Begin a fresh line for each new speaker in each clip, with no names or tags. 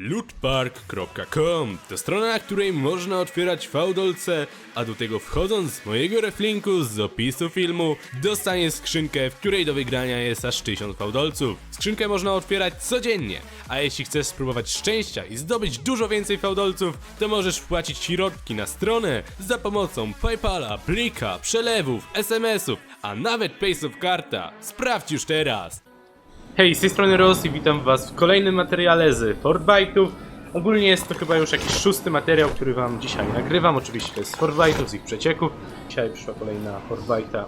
Lootpark.com to strona, na której można otwierać fałdolce, a do tego wchodząc z mojego reflinku z opisu filmu dostaniesz skrzynkę, w której do wygrania jest aż 1000 fałdolców. Skrzynkę można otwierać codziennie, a jeśli chcesz spróbować szczęścia i zdobyć dużo więcej fałdolców, to możesz wpłacić środki na stronę za pomocą Paypala, Blika, przelewów, SMS-ów, a nawet Paysów Karta. Sprawdź już teraz! Hej, z tej strony Ross i witam was w kolejnym materiale z Fortbyte'ów. Ogólnie jest to chyba już jakiś szósty materiał, który wam dzisiaj nagrywam. Oczywiście to jest z Fortbyte'ów, z ich przecieków. Dzisiaj przyszła kolejna Fortbyte'a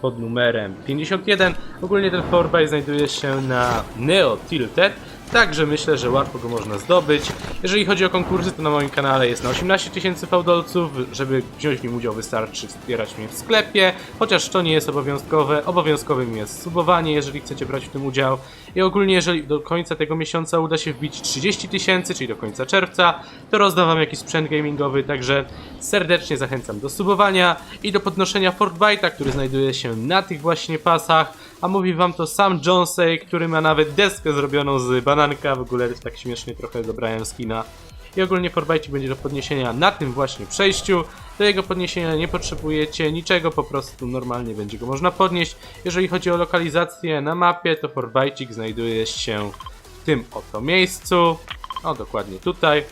pod numerem 51. Ogólnie ten Fortbyte znajduje się na Neo Tilted, także myślę, że łatwo go można zdobyć. Jeżeli chodzi o konkursy, to na moim kanale jest na 18 tysięcy fałdolców. Żeby wziąć w nim udział wystarczy wspierać mnie w sklepie, chociaż to nie jest obowiązkowe. Obowiązkowym jest subowanie, jeżeli chcecie brać w tym udział. I ogólnie, jeżeli do końca tego miesiąca uda się wbić 30 tysięcy, czyli do końca czerwca, to rozdam wam jakiś sprzęt gamingowy, także serdecznie zachęcam do subowania i do podnoszenia Fortbyte'a, który znajduje się na tych właśnie pasach. A mówi wam to sam Jonesay, który ma nawet deskę zrobioną z bananka, w ogóle tak śmiesznie trochę dobrałem skina. I ogólnie Fortbyte będzie do podniesienia na tym właśnie przejściu. Do jego podniesienia nie potrzebujecie niczego, po prostu normalnie będzie go można podnieść. Jeżeli chodzi o lokalizację na mapie, to Fortbyte znajduje się w tym oto miejscu. O, dokładnie tutaj.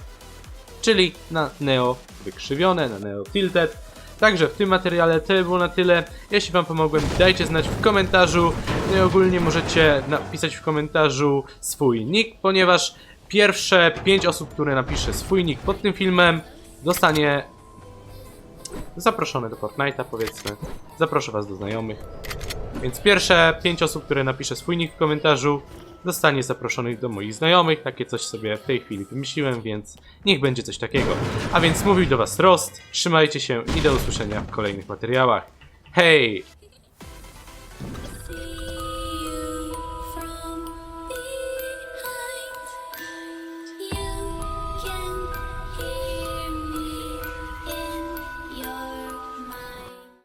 Czyli na Neo wykrzywione, na Neo Tilted. Także w tym materiale to było na tyle. Jeśli Wam pomogłem, dajcie znać w komentarzu. No i ogólnie możecie napisać w komentarzu swój nick, ponieważ pierwsze 5 osób, które napisze swój nick pod tym filmem, dostanie zaproszone do Fortnite'a, powiedzmy. Zaproszę Was do znajomych. Więc pierwsze 5 osób, które napisze swój nick w komentarzu, zostanie zaproszonych do moich znajomych. Takie coś sobie w tej chwili wymyśliłem, więc niech będzie coś takiego. A więc mówił do Was Rost, trzymajcie się i do usłyszenia w kolejnych materiałach. Hej!